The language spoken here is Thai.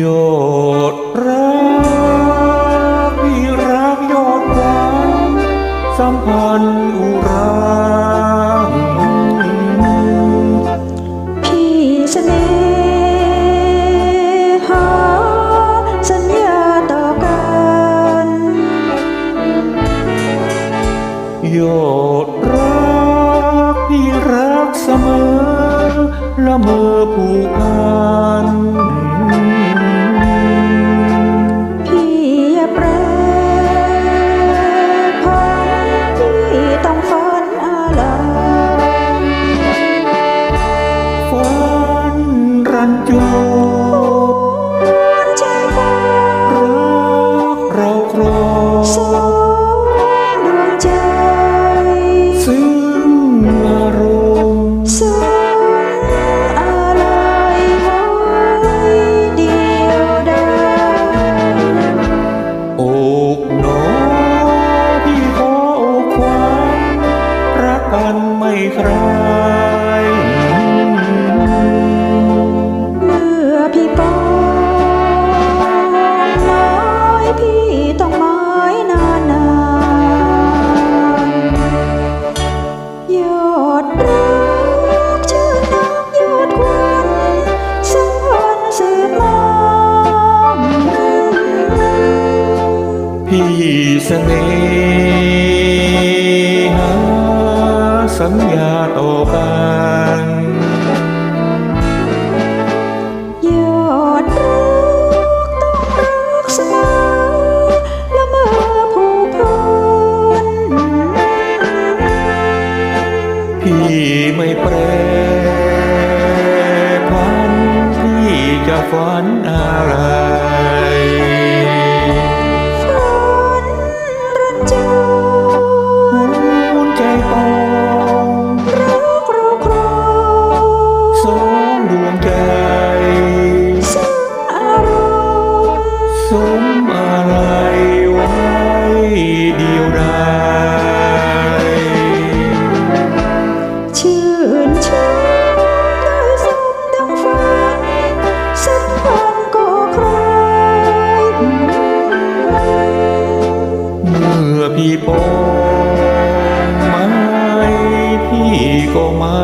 ยอดรักพี่รักยอดหวานสัมพันธ์อุราพี่เสน่หาสัญญาต่อกันยอดรักพี่รักเสมอละเมอผูกพัน กันไม่คลายเมื่อพี่ปองไม้พี่ต้องไม้นานานๆยอดรักชื่อน้ำยอดควันสัมพันสืบมองพี่เสน่หา สัญญาต่อกันยอดรักต้องรักเสมอละเมอผูกพันพี่ไม่แปรพันพี่จะฝันอะไร มีปองไม้พี่ก็ไม่